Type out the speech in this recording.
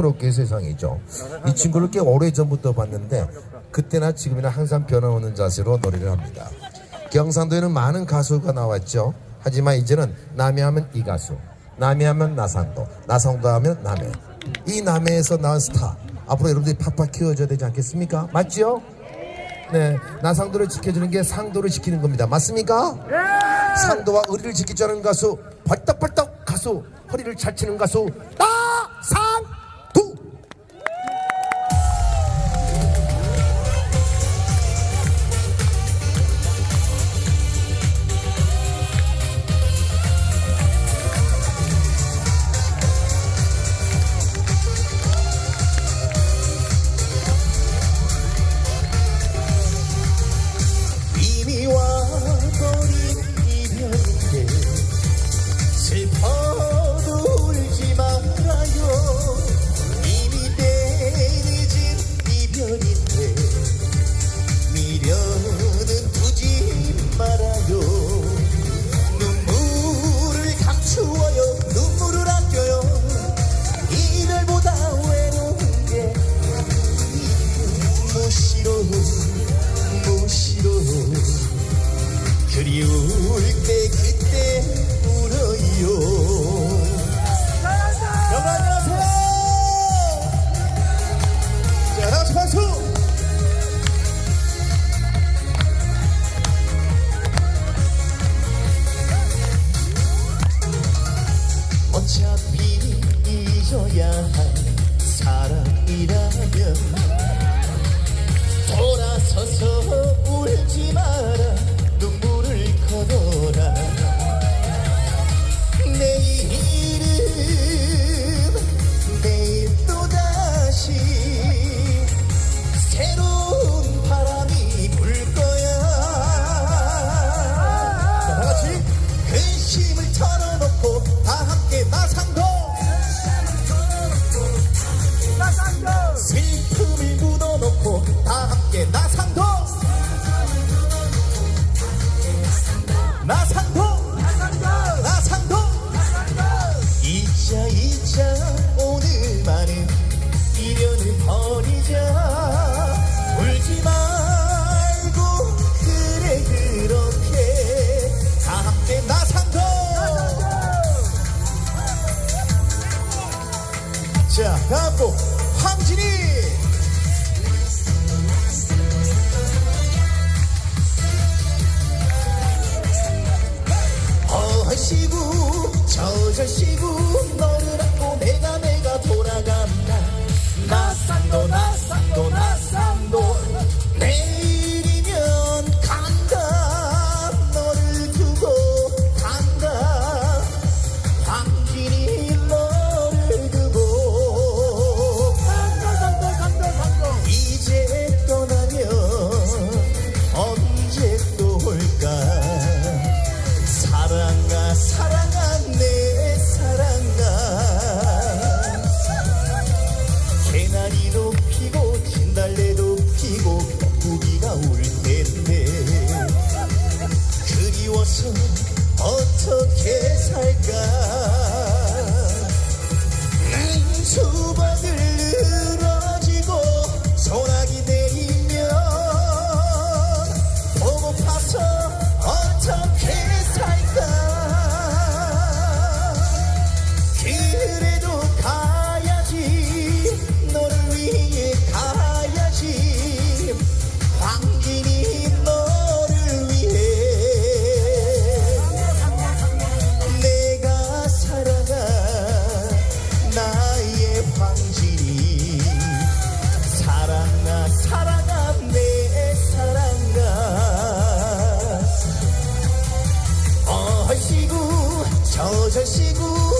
새롭게 세상이죠. 이 친구를 꽤 오래 전부터 봤는데 그때나 지금이나 항상 변함없는 자세로 노래를 합니다. 경상도에는 많은 가수가 나왔죠. 하지만 이제는 남해 하면 이 가수, 남해 하면 나상도, 나상도 하면 남해. 이 남해에서 나온 스타. 앞으로 여러분들이 팍팍 키워줘야 되지 않겠습니까? 맞죠? 네, 나상도를 지켜주는 게 상도를 지키는 겁니다. 맞습니까? 상도와 의리를 아는 가수, 벌떡벌떡 가수, 허리를 잘 치는 가수, 나 무시로 그리울 때 그때 울어요 잊어야 할 사랑이라면 돌아서서 울지 마라. 눈물을 거둬라. 내일은 내일 또다시 새로운 바람이 불 거야. 자, 다같이 근심을 털어놓고 다 함께 마상도 황진이. 어하시고 저저시고 그리워서 어떻게 살까? 수박을 어제 시구